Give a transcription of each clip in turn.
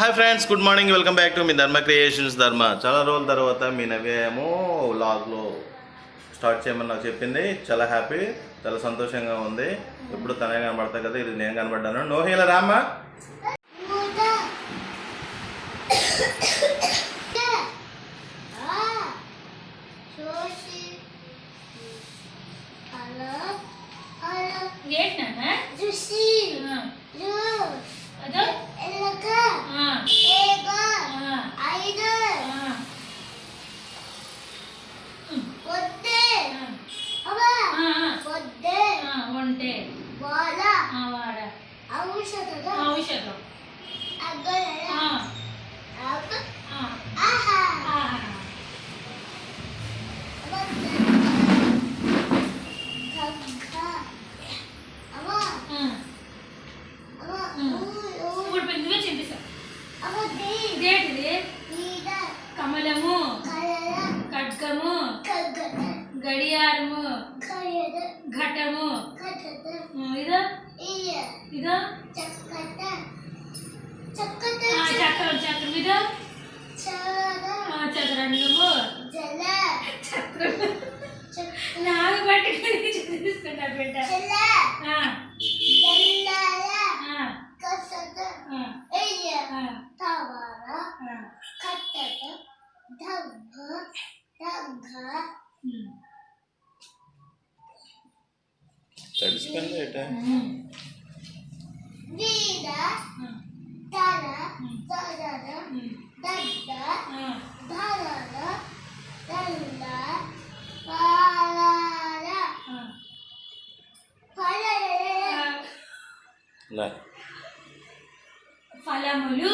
Hi friends good morning welcome back to me Dharma creations ధర్మ చాలా రోజుల తర్వాత మీ నవ్యేమో లాగ్లో స్టార్ట్ చేయమని నాకు చెప్పింది చాలా హ్యాపీ చాలా సంతోషంగా ఉంది ఎప్పుడు తనే కనబడతా కదా ఇది నేను కనబడ్డాను నోహీల రామ్మా ఏంటి నాన్న అదో ఆ, ఆ, ఆ, ఆ, ఆ, వంటే ఆ, వాడ ఔషధ ఔషధం ఆ, ఆ, ఆహా ఆ, ఆ. ఇప్పుడు పెద్ద నువ్వే చింపిస్తావు ఇదేంటిది? కమలము ఖడ్గము గడియారము ఘటము. ఇదో? ఇదో? చక్రం చక్రం. ఇదో? చదరంగము. చక్రం. నాకు పట్టుకుని చూపిస్తున్నా బిడ్డ. ఆ, ఆ, ఆ, ఆ, ఆ, ఆ. ఉమ్. తడిసిపోయింది ఏట ఉమ్. వీడ ఆ, తల ఉమ్. తల ఉమ్. దద్ద ఆ, ధరల దండ పాలాల ఆ. పలల లే. ఫలములు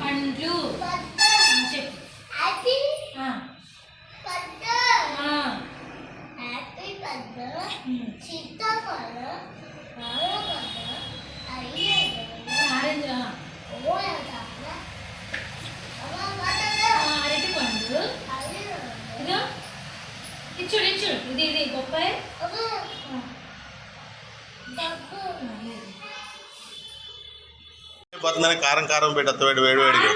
పండ్లు పోతుందని కారం కారం పెట్టద్దు వేడి వేడి వేడిగా.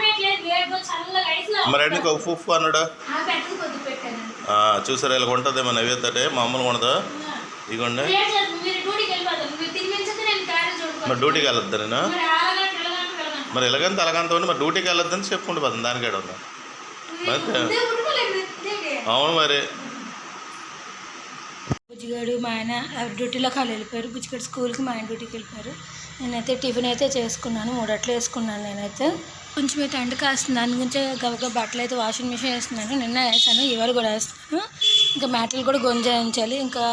మరి ఎందుకు ఉప్పు ఉప్పు అన్నాడు? చూసారా ఇలా ఉంటుంది మన నవ్వుతుంటే మామూలుగా ఉండదు? ఇదిగోండి. మీరు డ్యూటీకి వెళ్ళిపోతారు మీరు ఎలాగంత అలాగంత ఉంది మరి డ్యూటీకి వెళ్ళొద్దని చెప్పుకుంటూ పోతుంది దానికేడ ఉందా? అంతే. అవును మరి. బుజ్జిగాడు మా ఆయన డ్యూటీలోకి వాళ్ళు వెళ్ళిపోయారు. బుజ్జిగాడు స్కూల్కి మా ఆయన డ్యూటీకి వెళ్ళిపోయారు. నేనైతే టిఫిన్ అయితే చేసుకున్నాను మూడట్లు వేసుకున్నాను నేనైతే. కొంచెం అయితే ఎండ కాస్తుంది దాని గురించి గబగబా బట్టలు అయితే వాషింగ్ మిషన్ వేస్తున్నాను నిన్న వేసాను ఇవాళ కూడా వేస్తాను ఇంకా మ్యాటర్లు కూడా గొంజాయించాలి ఇంకా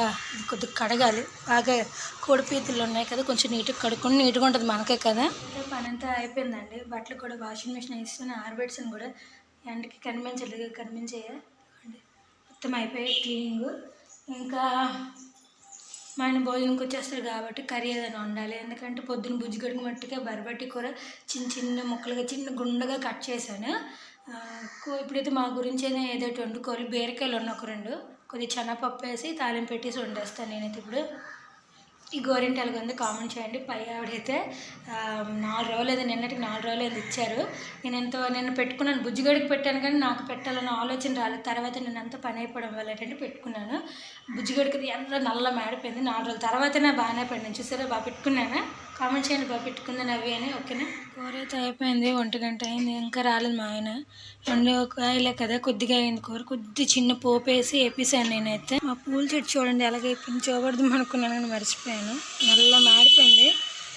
కొద్దిగా కడగాలి. బాగా కోడిపీతులు ఉన్నాయి కదా కొంచెం నీట్గా కడుక్కొని నీట్గా ఉంటుంది మనకే కదా. పని అంతా అయిపోయిందండి. బట్టలు కూడా వాషింగ్ మిషన్ వేస్తాను ఆర్బెట్స్ని కూడా. ఎండకి కనిపించలేదు కనిపించేయండి మొత్తం అయిపోయాయి క్లీనింగ్. ఇంకా మా ఆయన భోజనంకి వచ్చేస్తారు కాబట్టి కర్రీ ఏదైనా వండాలి. ఎందుకంటే పొద్దున్న బుజ్జిగడికి మట్టుగా బరబట్టి కూర చిన్న చిన్న ముక్కలుగా చిన్న గుండగా కట్ చేశాను. ఇప్పుడైతే మా గురించి అయినా ఏదో వండుకోవాలి. బీరకాయలు ఉన్న ఒక రెండు. కొద్దిగా చెనపప్పు వేసి తాలింపు పెట్టేసి వండేస్తాను నేనైతే ఇప్పుడు. ఈ గోరింట ఉంది కామెంట్ చేయండి. పై ఆవిడైతే నాలుగు రోజులు అయితే నిన్నటికి నాలుగు రోజులు అయితే ఇచ్చారు. నేను ఎంతో నిన్న పెట్టుకున్నాను బుజ్జిగడికి పెట్టాను కానీ నాకు పెట్టాలన్న ఆలోచన రాలేదు. తర్వాత నేను అంత పని అయిపోవడం వల్ల ఏంటంటే పెట్టుకున్నాను. బుజ్జిగడికి ఎర్ర నల్ల మేడిపోయింది నాలుగు రోజుల తర్వాతనే బాగానే పడింది. చూసారా బాగా పెట్టుకున్నానా? కామెంట్ చేయండి బాగా పెట్టుకుందని అవి అని ఓకేనా? కూర అయితే అయిపోయింది ఒంటి గంట అయింది ఇంకా రాలేదు మా ఆయన. రెండు కాయలే కదా కొద్దిగా అయింది కూర. కొద్ది చిన్న పోపు వేసి వేపేసాను నేనైతే. మా పూల చెట్టు చూడండి ఎలాగ చూపడదాం అనుకున్నాను కానీ మర్చిపోయాను. నల్ల మాడిపోయింది.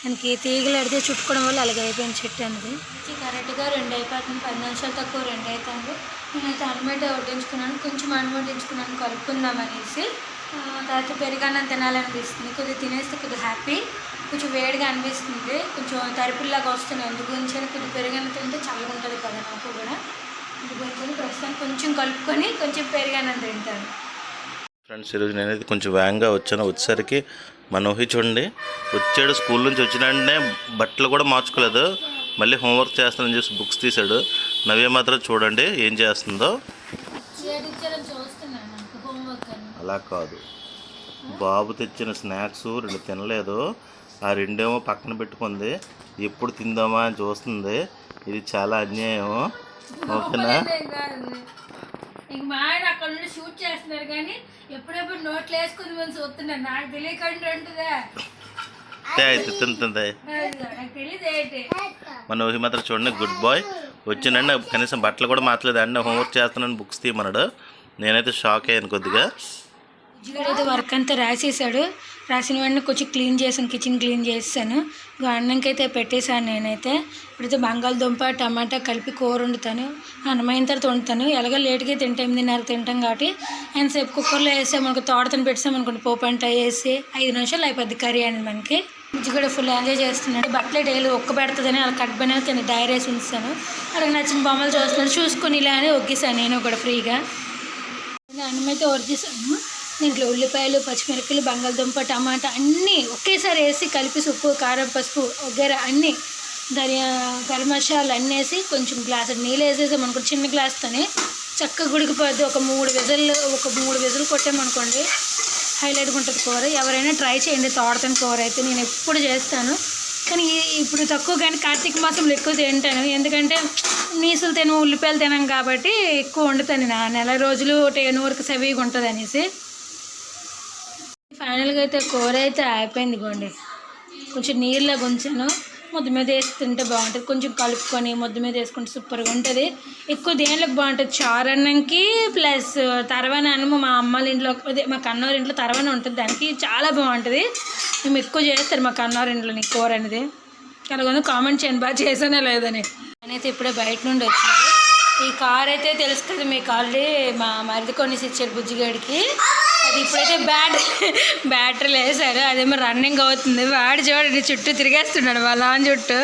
దానికి తీగలు అడితే చుట్టుకోవడం వల్ల అలాగే అయిపోయింది చెట్టు అనేది. కరెక్ట్గా రెండు అయిపోతుంది పది నిమిషాలు తక్కువ రెండు అవుతుంది నేనైతే అన్నమాట వడ్డించుకున్నాను కొంచెం అన్నం వడ్డించుకున్నాను కలుపుకుందాం అనేసి. తర్వాత పెరిగన్నం తినాలనిపిస్తుంది కొద్దిగా తినేస్తే కొద్దిగా హ్యాపీ. కొంచెం వేడిగా అనిపిస్తుంది. కొంచెం తరిపిల్లాగా వస్తుంది అందు గురించి అని కొంచెం పెరుగన్న తింటే చల్లగా ఉంటుంది కదా నాకు కూడా. అందు గురించి ప్రస్తుతం కొంచెం కలుపుకొని కొంచెం పెరుగన్నం తింటాను. ఫ్రెండ్స్ ఈరోజు నేనైతే కొంచెం వేగంగా వచ్చాను. వచ్చేసరికి మనోహి చూడండి వచ్చాడు స్కూల్ నుంచి వచ్చిన వెంటనే బట్టలు కూడా మార్చుకోలేదు. మళ్ళీ హోంవర్క్ చేస్తానని చెప్పి బుక్స్ తీశాడు. నవ్య మాత్రం చూడండి ఏం చేస్తుందో. అలా కాదు. బాబు తెచ్చిన స్నాక్స్ రెండు తినలేదు. ఆ రెండేమో పక్కన పెట్టుకుంది. ఎప్పుడు తిందామా అని చూస్తుంది. ఇది చాలా అన్యాయం ఓకేనా? ఇంక మా ఆయన అక్కడ నుండి షూట్ చేస్తున్నారు కానీ ఎప్పుడెప్పుడు నోట్లు వేసుకుని మనం చూస్తున్నాను నాకు తెలియకుండా ఉంటుందా తే అయితే తింటుంది. నాకు తెలియదు ఏంటి. మన ఊహి మాత్రం చూడండి గుడ్ బాయ్. వచ్చిందండి కనీసం బట్టలు కూడా మార్చలేదు. అండి హోంవర్క్ చేస్తున్నాను బుక్స్ తీయమన్నాడు. నేనైతే షాక్ అయ్యాను కొద్దిగా. అయితే వర్క్ అంతా రాసేసాడు రాసిన వెంటనే కొంచెం క్లీన్ చేశాను కిచెన్ క్లీన్ చేసాను ఇక అన్నంకి అయితే పెట్టేశాను నేనైతే. ఇప్పుడైతే బంగాళదుంప టమాటా కలిపి కూర వండుతాను. అన్నం తర్వాత వండుతాను. ఎలాగో లేట్గా తింటాం ఎనిమిదిన్నరకు తింటాం కాబట్టి. ఎంతసేపు కుక్కర్లో వేసామనుకో తోటతను పెట్టామనుకోండి పోపు అంట వేసి ఐదు నిమిషాలు అయిపోద్ది కర్రీ అండి మనకి. బుజ్జి కూడా ఫుల్ ఎంజాయ్ చేస్తున్నాడు. బట్టలు డైలీ ఒక్క పెడుతుందని అలా కట్ పైన తను డైరీ వేసి ఉంచాను అలాగే నచ్చిన బొమ్మలు చూస్తున్నాడు. చూసుకుని ఇలా అని ఒగ్గేసాను నేను కూడా ఫ్రీగా. అన్నం అయితే దీంట్లో ఉల్లిపాయలు పచ్చిమిరపకాయలు బంగాళదుంప టమాటా అన్నీ ఒకేసారి వేసి కలిపి ఉప్పు కారం పసుపు వగేర అన్నీ ధనియా గరం మసాలా అన్నీ వేసి కొంచెం గ్లాస్ నీళ్ళు వేసేసాం అనుకో చిన్న గ్లాస్తోనే చక్కగా ఉడికిపోద్ది. ఒక మూడు విజల్లు ఒక మూడు విజలు కొట్టామనుకోండి హైలైట్గా ఉంటుంది కూర. ఎవరైనా ట్రై చేయండి తోడతాను కూర అయితే నేను ఎప్పుడు చేస్తాను. కానీ ఇప్పుడు తక్కువ కానీ కార్తీక మాసంలో ఎక్కువ తింటాను. ఎందుకంటే నీసులు తిన ఉల్లిపాయలు తినాం కాబట్టి ఎక్కువ వండుతాను నా నెల రోజులు టే- నూరుకు సెవీగా ఉంటుంది అనేసి ఫైనల్గా అయితే కూర అయితే అయిపోయింది గోండి కొంచెం నీళ్ళ గుంచాను. ముద్ద మీద వేసి తింటే బాగుంటుంది. కొంచెం కలుపుకొని ముద్ద మీద వేసుకుంటే సూపర్గా ఉంటుంది. ఎక్కువ దేనిలోకి బాగుంటుంది? చారన్నంకి ప్లస్ తర్వాన అన్నము మా అమ్మల ఇంట్లో అదే మా కన్నవారి ఇంట్లో తర్వాన ఉంటుంది. దానికి చాలా బాగుంటుంది. మేము ఎక్కువ చేస్తారు మా కన్నవారి ఇంట్లో నీ కూర అనేది. అలాగే కామెంట్ చేయండి. బాగా చేసానా లేదని నేనైతే ఇప్పుడే బయట నుండి వచ్చింది ఈ కార్ అయితే తెలుసు కదా మీకు. ఆల్రెడీ మా మరిది కొనేసి ఇచ్చారు బుజ్జిగాడికి. అది ఇప్పుడైతే బ్యాటరీ బ్యాటరీలు వేసాడు అదేమో రన్నింగ్ అవుతుంది. వాడు చూడండి చుట్టూ తిరిగేస్తున్నాడు వాళ్ళ చుట్టూ?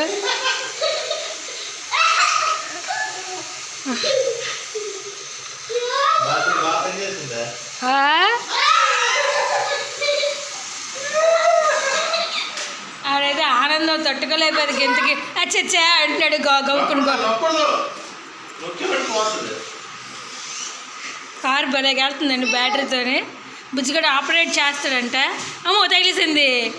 ఆడైతే ఆనందం తట్టుకోలేకపోయారు గెంతుకి అచ్చచ్చా అంటున్నాడు గో గవ్వుకుని గో. కారు భలేగా వెళ్తుందండి బ్యాటరీతోనే. బుజ్జిగడ ఆపరేట్ చేస్తాడంట. అమ్మో తగిలిసింది.